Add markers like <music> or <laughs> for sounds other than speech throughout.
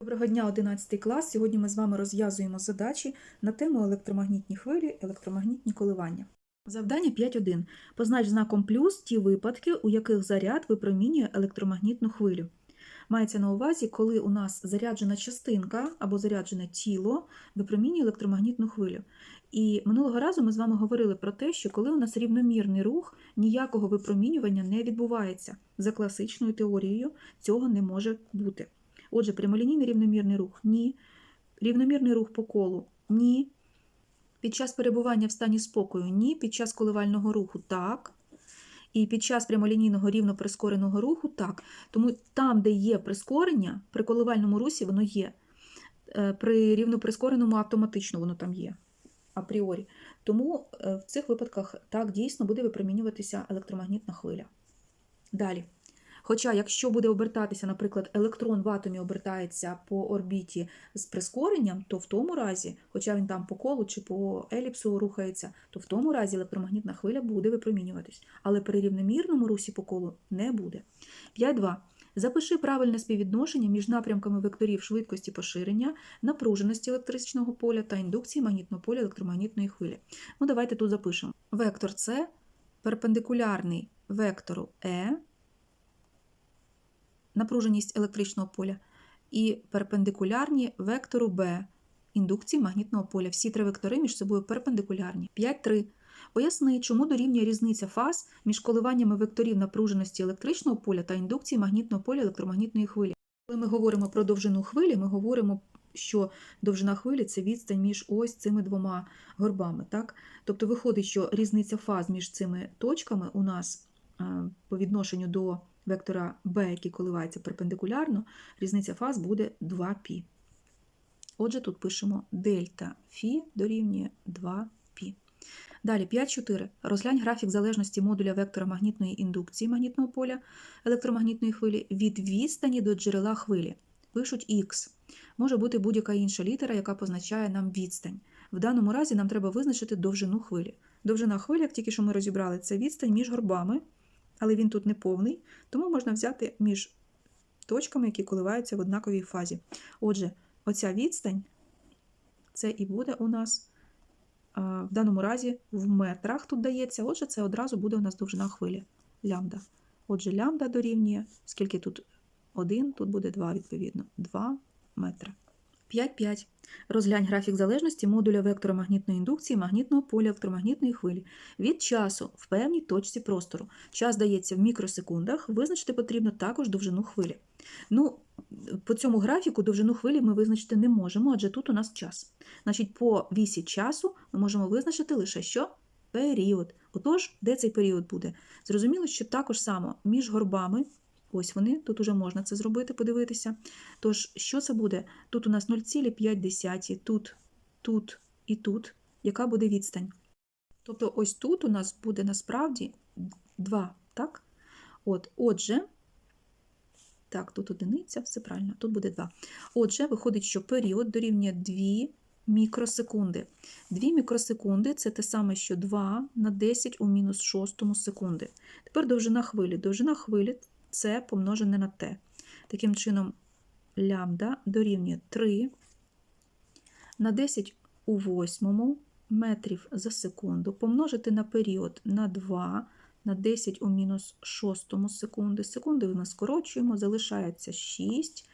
Доброго дня, 11 клас. Сьогодні ми з вами розв'язуємо задачі на тему електромагнітні хвилі, електромагнітні коливання. Завдання 5.1. Познач знаком плюс ті випадки, у яких заряд випромінює електромагнітну хвилю. Мається на увазі, коли у нас заряджена частинка або заряджене тіло випромінює електромагнітну хвилю. І минулого разу ми з вами говорили про те, що коли у нас рівномірний рух, ніякого випромінювання не відбувається. За класичною теорією цього не може бути. Отже, прямолінійний рівномірний рух ні. Рівномірний рух по колу ні. Під час перебування в стані спокою ні. Під час коливального руху так. І під час прямолінійного рівно прискореного руху так. Тому там, де є прискорення, при коливальному русі воно є. Е, При рівноприскореному автоматично воно там є апріорі. Тому е, в цих випадках так дійсно буде випромінюватися електромагнітна хвиля. Далі. Хоча, якщо буде обертатися, наприклад, електрон в атомі обертається по орбіті з прискоренням, то в тому разі, хоча він там по колу чи по еліпсу рухається, то в тому разі електромагнітна хвиля буде випромінюватись. Але при рівномірному русі по колу не буде. 5.2. Запиши правильне співвідношення між напрямками векторів швидкості поширення, напруженості електричного поля та індукції магнітного поля електромагнітної хвилі. Ну, давайте тут запишемо. Вектор С перпендикулярний вектору Е, напруженість електричного поля, і перпендикулярні вектору Б, індукції магнітного поля. Всі три вектори між собою перпендикулярні. 5.3. Поясни, чому дорівнює різниця фаз між коливаннями векторів напруженості електричного поля та індукції магнітного поля електромагнітної хвилі. Коли ми говоримо про довжину хвилі, ми говоримо, що довжина хвилі це відстань між ось цими двома горбами. Так? Тобто виходить, що різниця фаз між цими точками у нас по відношенню до вектора b, який коливається перпендикулярно, різниця фаз буде 2π. Отже, тут пишемо дельта фі дорівнює 2π. Далі 5.4. Розглянь графік залежності модуля вектора магнітної індукції магнітного поля електромагнітної хвилі від відстані до джерела хвилі. Пишуть Х. Може бути будь-яка інша літера, яка позначає нам відстань. В даному разі нам треба визначити довжину хвилі. Довжина хвилі, як тільки що ми розібрали, це відстань між горбами, але він тут не повний, тому можна взяти між точками, які коливаються в однаковій фазі. Отже, оця відстань це і буде у нас в даному разі в метрах тут дається, отже, це одразу буде у нас довжина хвилі лямбда. Отже, лямбда дорівнює, скільки тут 1, тут буде 2, відповідно, 2 метри. 5.5. Розглянь графік залежності модуля вектора магнітної індукції магнітного поля електромагнітної хвилі від часу в певній точці простору. Час дається в мікросекундах, визначити потрібно також довжину хвилі. Ну, по цьому графіку довжину хвилі ми визначити не можемо, адже тут у нас час. Значить, по вісі часу ми можемо визначити лише що? Період. Отож, де цей період буде? Зрозуміло, що також само між горбами. Ось вони, тут уже можна це зробити, подивитися. Тож, що це буде? Тут у нас 0,5, тут, тут і тут. Яка буде відстань? Тобто, ось тут у нас буде насправді 2, так? От, Отже, так, тут одиниця, все правильно, тут буде 2. Отже, виходить, що період дорівнює 2 мікросекунди. 2 мікросекунди це те саме, що 2 на 10 у мінус 6 секунди. Тепер довжина хвилі. Довжина хвилі це помножене на t. Таким чином, лямбда дорівнює 3 на 10 у 8 метрів за секунду, помножити на період на 2 на 10 у мінус 6 секунди. Секунди ми скорочуємо, залишається 6.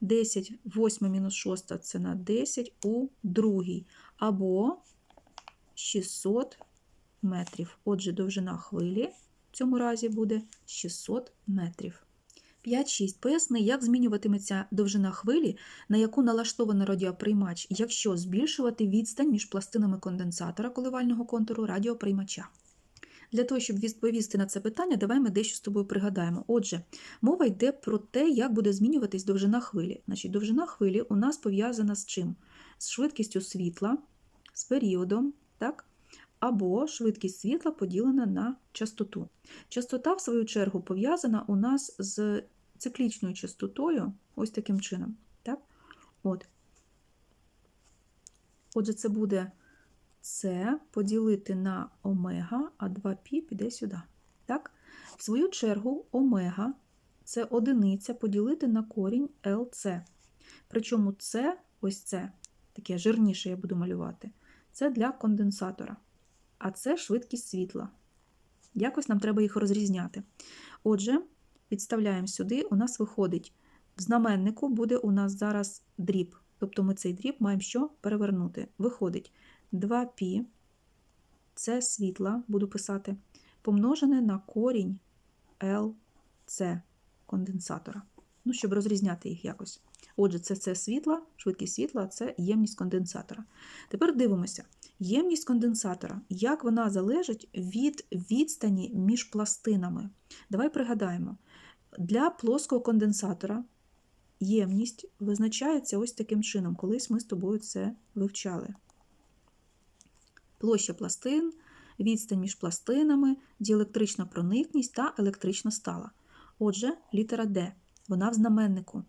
10, 8 мінус 6 це на 10 у другій, або 600 метрів. Отже, довжина хвилі в цьому разі буде 600 метрів. 5.6. Поясни, як змінюватиметься довжина хвилі, на яку налаштований радіоприймач, якщо збільшувати відстань між пластинами конденсатора коливального контуру радіоприймача. Для того, щоб відповісти на це питання, давай ми дещо з тобою пригадаємо. Отже, мова йде про те, як буде змінюватись довжина хвилі. Значить, довжина хвилі у нас пов'язана з чим? З швидкістю світла, з періодом, так? Або швидкість світла поділена на частоту. Частота, в свою чергу, пов'язана у нас з циклічною частотою, ось таким чином. Так? От. Отже, це буде С поділити на омега, а 2π піде сюди. Так? В свою чергу, омега це одиниця поділити на корінь ЛЦ. Причому це, ось це, таке жирніше я буду малювати, це для конденсатора. А це швидкість світла. Якось нам треба їх розрізняти. Отже, підставляємо сюди, у нас виходить, в знаменнику буде у нас зараз дріб. Тобто ми цей дріб маємо що перевернути. Виходить 2π, це світла, буду писати, помножене на корінь LC конденсатора. Ну, щоб розрізняти їх якось. Отже, це це світла, швидкість світла, це ємність конденсатора. Тепер дивимося. Ємність конденсатора, як вона залежить від відстані між пластинами. Давай пригадаємо, для плоского конденсатора ємність визначається ось таким чином. Колись ми з тобою це вивчали. Площа пластин, відстань між пластинами, діелектрична проникність та електрична стала. Отже, літера D, вона в знаменнику.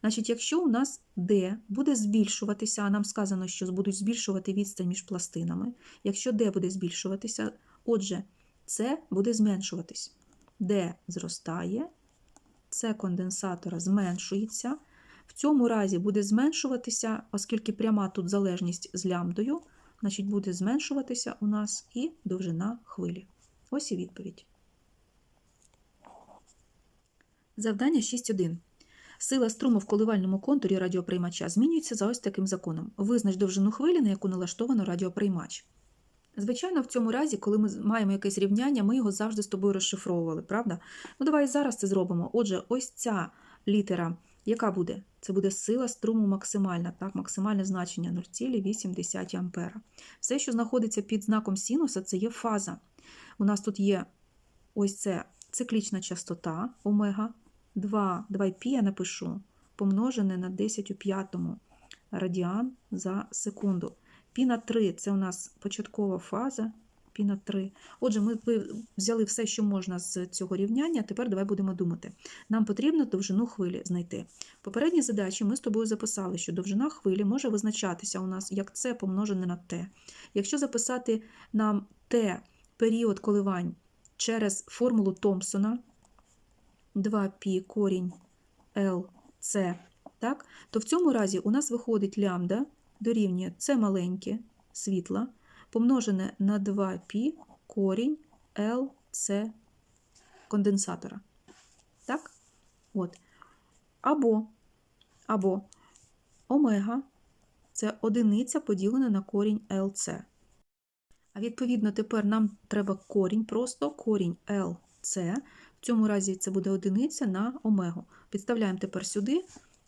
Значить, якщо у нас D буде збільшуватися, а нам сказано, що будуть збільшувати відстань між пластинами, якщо D буде збільшуватися, отже, C буде зменшуватись. D зростає, С конденсатора зменшується. В цьому разі буде зменшуватися, оскільки пряма тут залежність з лямбдою, значить буде зменшуватися у нас і довжина хвилі. Ось і відповідь. Завдання 6.1. Сила струму в коливальному контурі радіоприймача змінюється за ось таким законом. Визнач довжину хвилі, на яку налаштовано радіоприймач. Звичайно, в цьому разі, коли ми маємо якесь рівняння, ми його завжди з тобою розшифровували, правда? Ну, давай зараз це зробимо. Отже, ось ця літера, яка буде? Це буде сила струму максимальна, так, максимальне значення 0,8 ампера. Все, що знаходиться під знаком синуса, це є фаза. У нас тут є ось це циклічна частота омега, 2, 2π я напишу, помножене на 10 у п'ятому радіан за секунду. Пі на 3 це у нас початкова фаза. Пі на 3. Отже, ми взяли все, що можна з цього рівняння. Тепер давай будемо думати. Нам потрібно довжину хвилі знайти. В попередній задачі ми з тобою записали, що довжина хвилі може визначатися у нас як С помножене на Т. Якщо записати нам Т період коливань через формулу Томпсона, 2π корінь LC, так, то в цьому разі у нас виходить лямбда дорівнює це маленьке світла, помножене на 2π корінь LC конденсатора. Так? От. Або, або омега це одиниця поділена на корінь LC. А відповідно, тепер нам треба корінь, просто корінь LC. В цьому разі це буде одиниця на омегу. Підставляємо тепер сюди.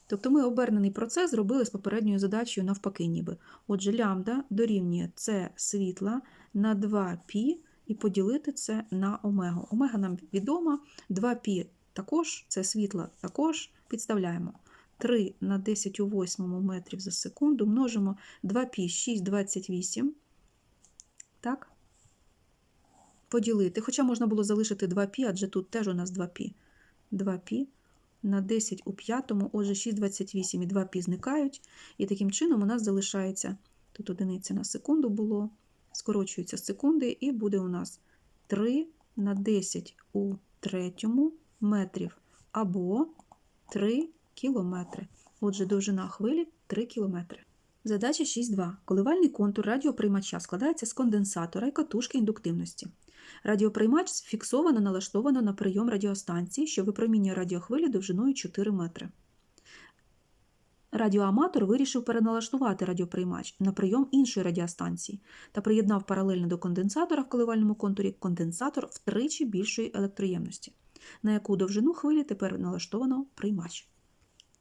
Тобто ми обернений процес зробили з попередньою задачею навпаки ніби. Отже, лямбда дорівнює С світла на 2π і поділити це на омегу. Омега нам відома, 2π також, це світла також підставляємо. 3 на 10 у 8 метрів за секунду множимо 2π 6,28. Так? Поділити. Хоча можна було залишити 2π, адже тут теж у нас 2π. 2π на 10 у п'ятому, отже, 6,28 і 2 пі зникають. І таким чином у нас залишається, тут одиниця на секунду було, скорочуються секунди, і буде у нас 3 на 10 у третьому метрів або 3 кілометри. Отже, довжина хвилі 3 кілометри. Задача 6.2. Коливальний контур радіоприймача складається з конденсатора і катушки індуктивності. Радіоприймач фіксовано налаштовано на прийом радіостанції, що випромінює радіохвилі довжиною 4 метри. Радіоаматор вирішив переналаштувати радіоприймач на прийом іншої радіостанції та приєднав паралельно до конденсатора в коливальному контурі конденсатор втричі більшої електроємності, на яку довжину хвилі тепер налаштовано приймач.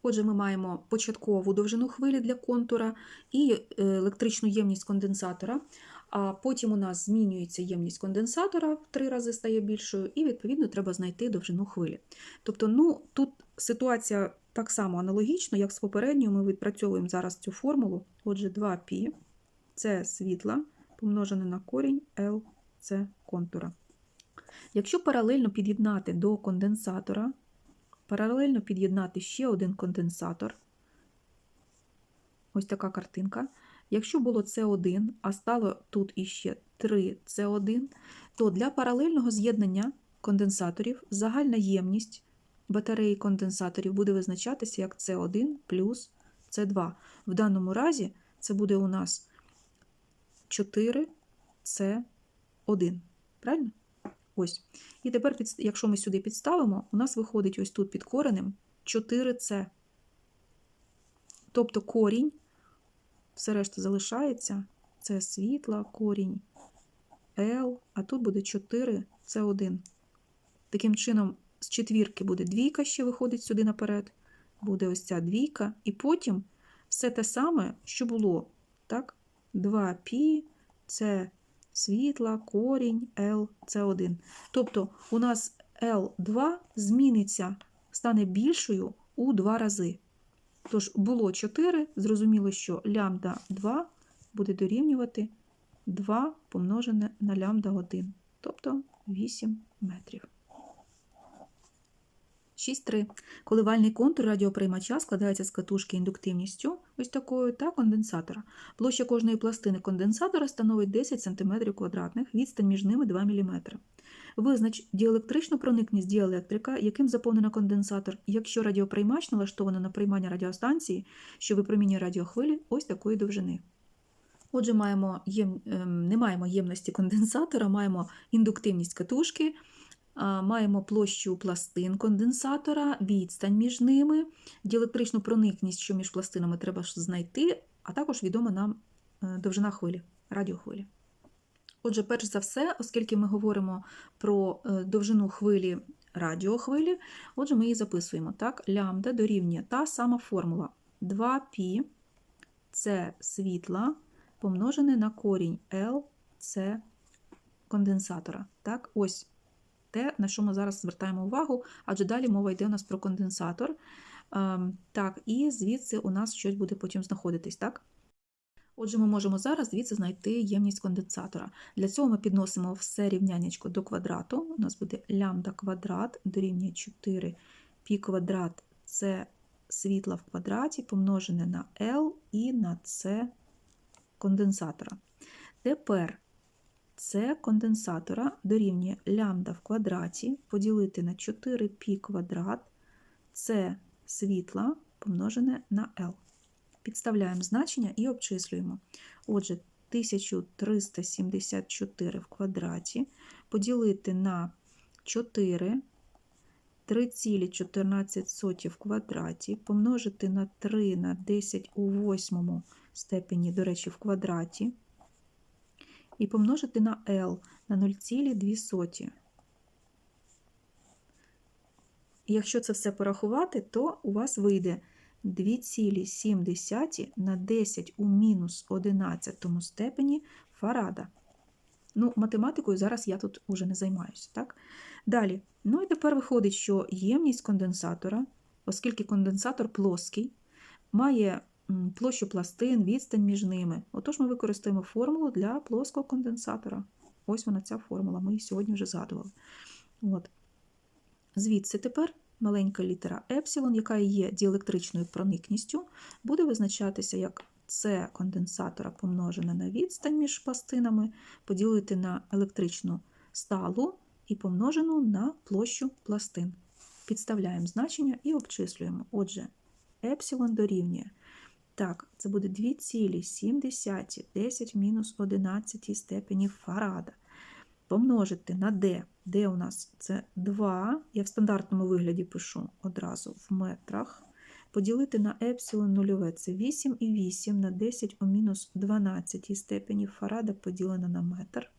Отже, ми маємо початкову довжину хвилі для контура і е, електричну ємність конденсатора, а потім у нас змінюється ємність конденсатора в три рази стає більшою, і, відповідно, треба знайти довжину хвилі. Тобто, ну, тут ситуація так само аналогічна, як з попередньою, ми відпрацьовуємо зараз цю формулу. Отже, 2π це світла помножене на корінь L це контура. Якщо паралельно під'єднати до конденсатора, паралельно під'єднати ще один конденсатор, ось така картинка. Якщо було С1, а стало тут іще 3 С1, то для паралельного з'єднання конденсаторів загальна ємність батареї конденсаторів буде визначатися як С1 плюс це 2. В даному разі це буде у нас 4 це 1. Правильно? Ось. І тепер, якщо ми сюди підставимо, у нас виходить ось тут під коренем 4С. Тобто корінь, все решта залишається, це світла, корінь L, а тут буде 4, це 1. Таким чином, з четвірки буде двійка, ще виходить сюди наперед, буде ось ця двійка, і потім все те саме, що було. Так? 2π це світла, корінь, L, це 1. Тобто у нас L2 зміниться, стане більшою у два рази. Тож було 4, зрозуміло, що лямбда 2 буде дорівнювати 2 помножене на лямбда 1, тобто 8 метрів. 6.3. Коливальний контур радіоприймача складається з катушки індуктивністю, ось такою, та конденсатора. Площа кожної пластини конденсатора становить 10 см квадратних, відстань між ними 2 мм. Визнач діелектричну проникність діелектрика, яким заповнено конденсатор, якщо радіоприймач налаштовано на приймання радіостанції, що випромінює радіохвилі ось такої довжини. Отже, маємо єм... ем, не маємо ємності конденсатора, маємо індуктивність катушки, маємо площу пластин конденсатора, відстань між ними, діелектричну проникність, що між пластинами треба знайти, а також відома нам е, довжина хвилі, радіохвилі. Отже, перш за все, оскільки ми говоримо про е, довжину хвилі радіохвилі, отже, ми її записуємо. Так? Лямбда дорівнює та сама формула 2π це світла помножене на корінь L це конденсатора. Так? Ось те, на що ми зараз звертаємо увагу, адже далі мова йде у нас про конденсатор. Ем, Так, і звідси у нас щось буде потім знаходитись, так? Отже, ми можемо зараз звідси знайти ємність конденсатора. Для цього ми підносимо все рівнянячко до квадрату. У нас буде лямбда квадрат дорівнює 4 пі квадрат це світла в квадраті помножене на L і на С конденсатора. Тепер С конденсатора дорівнює лямбда в квадраті поділити на 4 пі квадрат С світла помножене на L. Підставляємо значення і обчислюємо. Отже, 1374 в квадраті поділити на 4 3,14 в квадраті, помножити на 3 на 10 у восьмому степені, до речі, в квадраті, і помножити на L на 0,2. Якщо це все порахувати, то у вас вийде 2,7 на 10 у мінус 11 степені фарада. Ну, математикою зараз я тут уже не займаюся. так? Далі. Ну і тепер виходить, що ємність конденсатора, оскільки конденсатор плоский, має площу пластин, відстань між ними. Отож ми використаємо формулу для плоского конденсатора. Ось вона ця формула, ми її сьогодні вже згадували. От. Звідси тепер маленька літера епсилон, яка є діелектричною проникністю, буде визначатися як С конденсатора помножене на відстань між пластинами, поділити на електричну сталу і помножену на площу пластин. Підставляємо значення і обчислюємо. Отже, епсилон дорівнює. Так, це буде 2,7 10 мінус 11 степені фарада. Помножити на d. d у нас це 2. Я в стандартному вигляді пишу одразу в метрах. Поділити на епсилон нульове це 8 і 8 на 10 у мінус 12 степені фарада поділено на метр.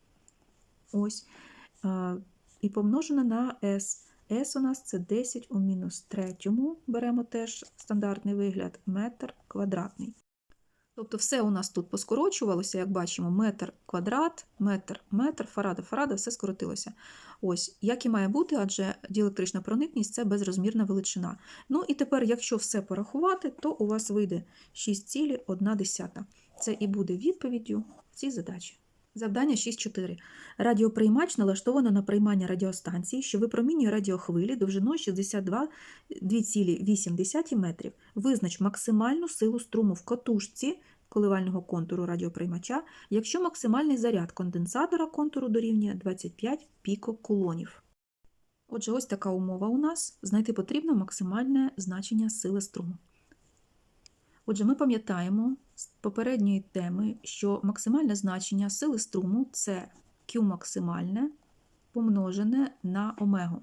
Ось. І помножено на s. s у нас це 10 у мінус третьому. Беремо теж стандартний вигляд, метр квадратний. Тобто все у нас тут поскорочувалося, як бачимо, метр квадрат, метр, метр, фарада, фарада, все скоротилося. Ось, як і має бути, адже діелектрична проникність це безрозмірна величина. Ну і тепер, якщо все порахувати, то у вас вийде 6,1. Це і буде відповіддю цій задачі. Завдання 6.4. Радіоприймач налаштовано на приймання радіостанції, що випромінює радіохвилі довжиною 62,8 метрів. Визнач максимальну силу струму в катушці коливального контуру радіоприймача, якщо максимальний заряд конденсатора контуру дорівнює 25 пікокулонів. Отже, ось така умова у нас. Знайти потрібно максимальне значення сили струму. Отже, ми пам'ятаємо з попередньої теми, що максимальне значення сили струму це Q максимальне помножене на омегу.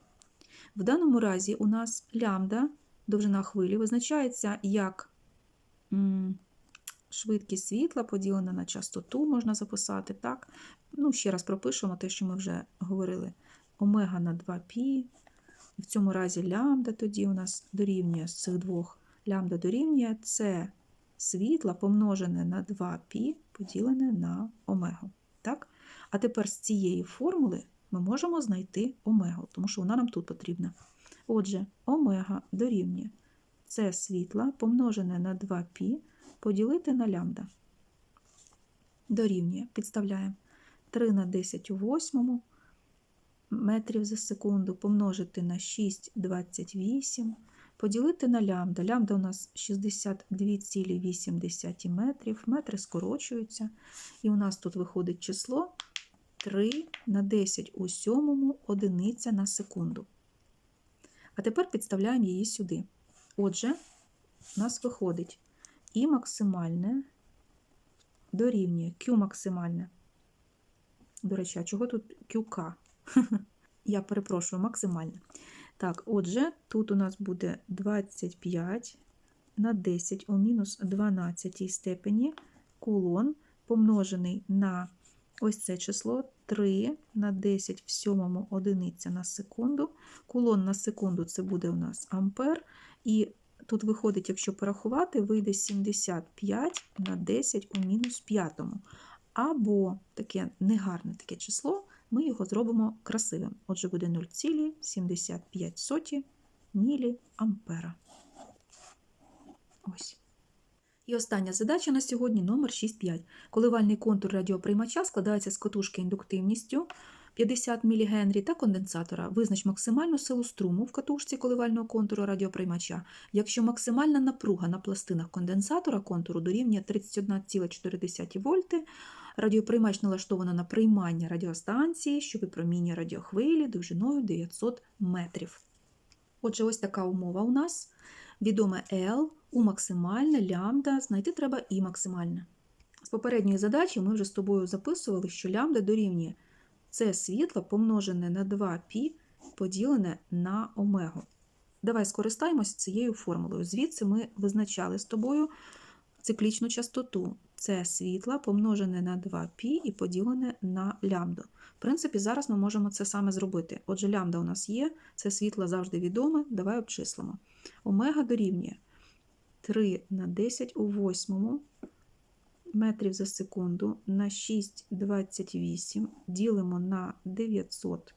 В даному разі у нас лямбда, довжина хвилі, визначається як швидкість світла поділена на частоту, можна записати. так? Ну, Ще раз пропишемо те, що ми вже говорили. Омега на 2π. В цьому разі лямбда тоді у нас дорівнює з цих двох. Лямбда дорівнює це світла помножене на 2π поділене на омегу. Так? А тепер з цієї формули ми можемо знайти омегу, тому що вона нам тут потрібна. Отже, омега дорівнює це світла помножене на 2π поділити на лямбда. Дорівнює, підставляємо 3 на 10 у 8 метрів за секунду помножити на 6,28, поділити на лямбда. Лямбда у нас 62,8 метрів, метри скорочуються, і у нас тут виходить число 3 на 10 у 7 одиниця на секунду. А тепер підставляємо її сюди. Отже, у нас виходить і максимальне дорівнює Q максимальне. До речі, а чого тут QK? <laughs> Я перепрошую, максимальне. Так, отже, тут у нас буде 25 на 10 у мінус 12 степені кулон помножений на ось це число 3 на 10 в сьомому одиниця на секунду. Кулон на секунду це буде у нас ампер. І тут виходить, якщо порахувати, вийде 75 на 10 у мінус п'ятому. Або таке негарне таке число, ми його зробимо красивим. Отже, буде 0,75 міліампера. Ось. І остання задача на сьогодні номер 6,5. Коливальний контур радіоприймача складається з катушки індуктивністю 50 мГ та конденсатора. Визнач максимальну силу струму в катушці коливального контуру радіоприймача, якщо максимальна напруга на пластинах конденсатора контуру дорівнює 31,4 вольти, радіоприймач налаштовано на приймання радіостанції, що випромінює радіохвилі довжиною 900 метрів. Отже, ось така умова у нас. Відоме L, У максимальне, лямбда, знайти треба І максимальне. З попередньої задачі ми вже з тобою записували, що лямбда дорівнює це світло помножене на 2π поділене на омегу. Давай скористаємось цією формулою. Звідси ми визначали з тобою циклічну частоту. Це світла помножене на 2π і поділене на лямбду. В принципі, зараз ми можемо це саме зробити. Отже, лямбда у нас є, це світло завжди відоме, давай обчислимо. Омега дорівнює 3 на 10 у 8 метрів за секунду на 6,28 ділимо на 900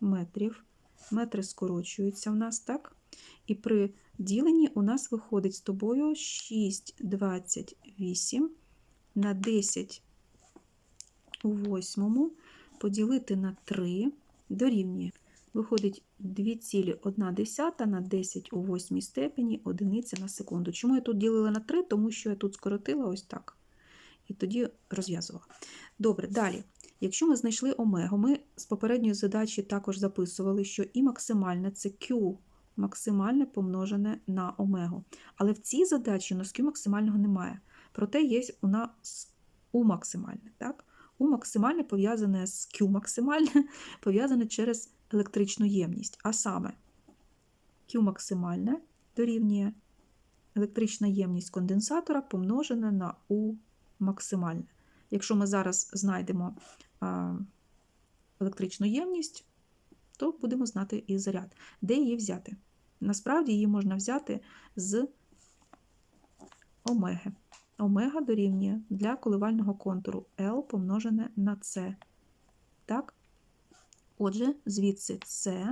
метрів. Метри скорочуються в нас, так? І при діленні у нас виходить з тобою 6,28 на 10 у 8 поділити на 3 дорівнює. Виходить 2,1 на 10 у 8 степені одиниця на секунду. Чому я тут ділила на 3? Тому що я тут скоротила ось так. І тоді розв'язувала. Добре, далі. Якщо ми знайшли омегу, ми з попередньої задачі також записували, що і максимальне це Q максимальне помножене на омегу. Але в цій задачі у нас Q максимального немає. Проте є у нас У максимальне. Так? У максимальне пов'язане з Q максимальне, <laughs> пов'язане через електричну ємність. А саме Q максимальне дорівнює електрична ємність конденсатора помножена на У максимальне. Якщо ми зараз знайдемо електричну ємність, то будемо знати і заряд. Де її взяти? Насправді її можна взяти з омеги. Омега дорівнює для коливального контуру L помножене на С. Так? Отже, звідси С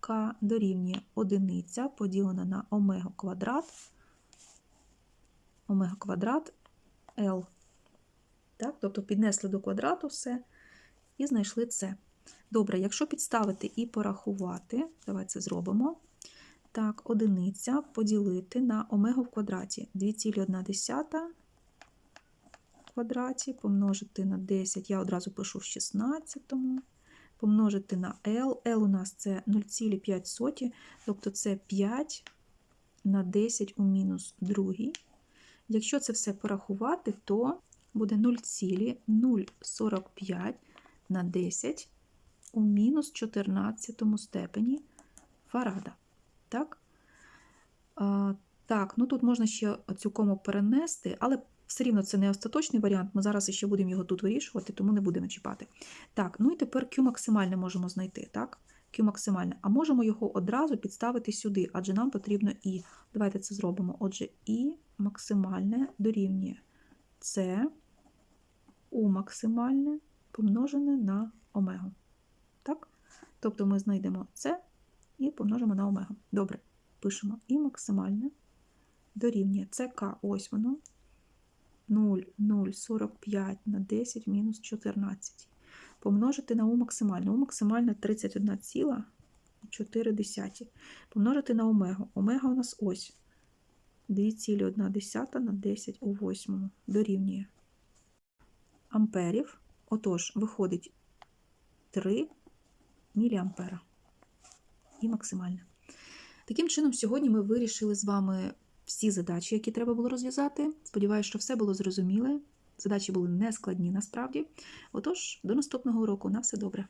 К дорівнює одиниця поділена на омега квадрат, омега квадрат L. Так? Тобто піднесли до квадрату все і знайшли це. Добре, якщо підставити і порахувати, давай це зробимо. Так, одиниця поділити на омегу в квадраті 2,1 в квадраті, помножити на 10, я одразу пишу в 16, помножити на L. L у нас це 0,5, тобто це 5 на 10 у мінус другій. Якщо це все порахувати, то буде 0,045 на 10 у мінус 14 степені фарада. Так? Так, ну тут можна ще цю кому перенести, але все рівно це не остаточний варіант. Ми зараз ще будемо його тут вирішувати, тому не будемо чіпати. Так, ну і тепер Q максимальне можемо знайти. так? Q максимальне. А можемо його одразу підставити сюди, адже нам потрібно І. Давайте це зробимо. Отже, І максимальне дорівнює С У максимальне помножене на омегу. Так? Тобто ми знайдемо С і помножимо на омегу. Добре, пишемо І максимальне дорівнює ЦК, ось воно. 0,045 на 10 мінус 14. Помножити на У максимальне. У максимальне 31,4. Помножити на омегу. Омега у нас ось 2,1 на 10 у 8 дорівнює амперів. Отож, виходить 3 міліампера. І максимальне. Таким чином, сьогодні ми вирішили з вами всі задачі, які треба було розв'язати. Сподіваюся, що все було зрозуміле. Задачі були нескладні насправді. Отож, до наступного уроку. На все добре.